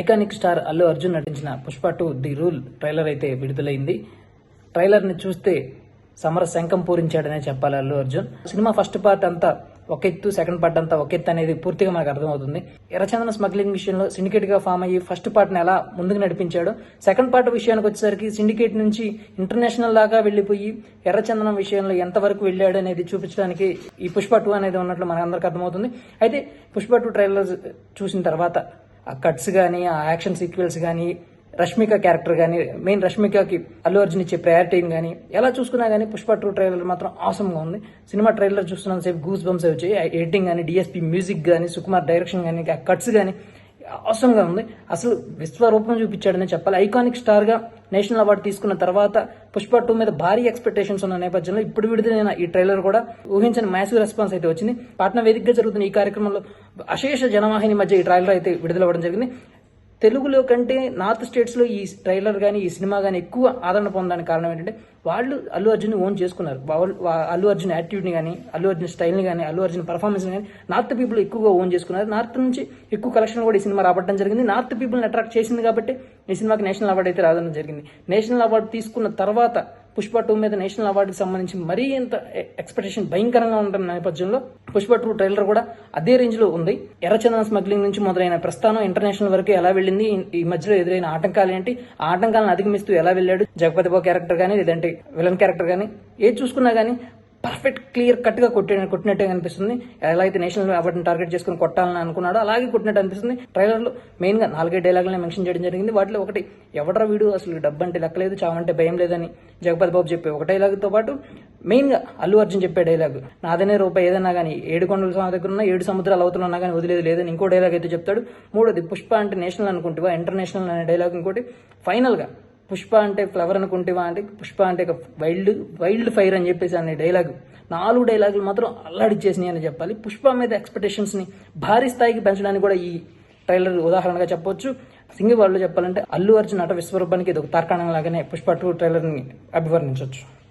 Iconic star Allu Arjun నటించిన Pushpa two the rule trailer అయితే విడుదలైంది. ట్రైలర్ని చూస్తే సమర శంఖం పూరించాడనే చెప్పాలి Allu Arjun. Cinema first part అంతా ఒక ఎత్తు సెకండ్ పార్ట్ అంతా ఒక ఎత్తు అనేది పూర్తిగా మనకు అర్థమవుతుంది. ఎర్రచందన స్మగ్లింగ్ విషయంలో సిండికేట్గా ఫామ్ అయ్యి ఫస్ట్ పార్ట్ని ఎలా ముందుకు నడిపించాడు సెకండ్ పార్ట్ విషయానికి వచ్చేసరికి సిండికేట్ నుంచి ఇంటర్నేషనల్ దాకా వెళ్ళిపోయి ఎర్రచందనం విషయంలో ఎంతవరకు వెళ్ళాడు అనేది చూపించడానికి ఈ పుష్ప టూ అనేది ఉన్నట్లు మనకు అందరికి అర్థమవుతుంది. అయితే పుష్ప టూ ట్రైలర్ చూసిన తర్వాత ఆ కట్స్ కానీ ఆ యాక్షన్ సీక్వెల్స్ కానీ రష్మిక క్యారెక్టర్ కానీ మెయిన్ రష్మికకి అల్లు అర్జున్ ఇచ్చే ప్రయారిటీని కానీ ఎలా చూసుకున్నా కానీ పుష్ప టూ ట్రైలర్ మాత్రం ఆసమ్గా ఉంది. సినిమా ట్రైలర్ చూస్తున్నంత సేపు గూస్ బంప్స్ వచ్చాయి. ఎడిటింగ్ కానీ డిఎస్పీ మ్యూజిక్ కానీ సుకుమార్ డైరెక్షన్ కానీ ఆ కట్స్ కానీ అవసరంగా ఉంది. అసలు విశ్వరూపం చూపించాడని చెప్పాలి. ఐకానిక్ స్టార్గా నేషనల్ అవార్డు తీసుకున్న తర్వాత పుష్ప టూ మీద భారీ ఎక్స్పెక్టేషన్స్ ఉన్న నేపథ్యంలో ఇప్పుడు విడుదలైన ఈ ట్రైలర్ కూడా ఊహించని మ్యాసివ్ రెస్పాన్స్ అయితే వచ్చింది. పాట్నా వేదికగా జరుగుతున్న ఈ కార్యక్రమంలో అశేష జనవాహిని మధ్య ఈ ట్రైలర్ అయితే విడుదలవ్వడం జరిగింది. తెలుగులో కంటే నార్త్ స్టేట్స్లో ఈ ట్రైలర్ కానీ ఈ సినిమా కానీ ఎక్కువ ఆదరణ పొందడానికి కారణం ఏంటంటే వాళ్ళు అల్లు అర్జున్ ఓన్ చేసుకున్నారు. అల్లు అర్జున్ యాటిట్యూడ్ని కానీ అల్లు అర్జున్ స్టైల్ని కానీ అల్లు అర్జున్ పర్ఫార్మెన్స్ని కానీ నార్త్ పీపుల్ ఎక్కువగా ఓన్ చేసుకున్నారు. నార్త్ నుంచి ఎక్కువ కలెక్షన్ కూడా ఈ సినిమా రాబట్టడం జరిగింది. నార్త్ పీపుల్ని అట్రాక్ట్ చేసింది కాబట్టి ఈ సినిమాకి నేషనల్ అవార్డు అయితే రావడం జరిగింది. నేషనల్ అవార్డు తీసుకున్న తర్వాత పుష్ప టూ మీద నేషనల్ అవార్డుకి సంబంధించి మరీ ఇంత ఎక్స్పెక్టేషన్ భయంకరంగా ఉంటున్న నేపథ్యంలో పుష్ప టూ ట్రైలర్ కూడా అదే రేంజ్లో ఉంది. ఎర్రచందన స్మగ్లింగ్ నుంచి మొదలైన ప్రస్థానం ఇంటర్నేషనల్ వరకు ఎలా వెళ్ళింది? ఈ- ఈ మధ్యలో ఎదురైన ఆటంకాలు ఏంటి? ఆ ఆటంకాలను అధిగమిస్తూ ఎలా వెళ్ళాడు? జగపతి బాబు క్యారెక్టర్ కానీ లేదంటే విలన్ క్యారెక్టర్ కానీ ఏది చూసుకున్నా కానీ పర్ఫెక్ట్ క్లియర్ కట్గా కొట్టే కొట్టినట్టే అనిపిస్తుంది ఎలా అయితే నేషనల్ అవార్డుని టార్గెట్ చేసుకుని కొట్టాలని అనుకున్నాడో అలాగే కొట్టినట్టు అనిపిస్తుంది. ట్రైలర్లో మెయిన్గా నాలుగే గా డైలాగులను మెన్షన్ చేయడం జరిగింది. వాటిలో ఒకటి ఎవడ్రా వీడు? అసలు డబ్బు అంటే లెక్కలేదు చావంటే భయం లేదని జగపతి బాబు చెప్పే ఒక డైలాగ్తో పాటు మెయిన్గా అల్లు అర్జున్ చెప్పే డైలాగ్ నాదనే రూపాయి ఏదన్నా కానీ ఏడు కొండల స్వామి దగ్గర ఉన్న ఏడు సముద్రాలు అవుతున్నా కానీ వదిలేదు లేదని ఇంకో డైలాగ్ అయితే చెప్తాడు. మూడోది పుష్ప అంటే నేషనల్ అనుకుంటువా? ఇంటర్నేషనల్ అనే డైలాగ్ ఇంకోటి. ఫైనల్గా పుష్ప అంటే ఫ్లవర్ అనుకుంటేవా అంటే పుష్ప అంటే ఒక వైల్డ్ వైల్డ్ ఫైర్ అని చెప్పేసి అనే డైలాగ్ నాలుగు డైలాగులు మాత్రం అల్లాడిచ్చేసినాయి అని చెప్పాలి. పుష్ప మీద ఎక్స్పెక్టేషన్స్ని భారీ స్థాయికి పెంచడానికి కూడా ఈ ట్రైలర్ ఉదాహరణగా చెప్పొచ్చు. సింగి వాళ్ళు చెప్పాలంటే అల్లు అర్జున్ నట విశ్వరూపానికి ఇది ఒక తార్కాణం లాగానే పుష్ప టూ ట్రైలర్ని అభివర్ణించవచ్చు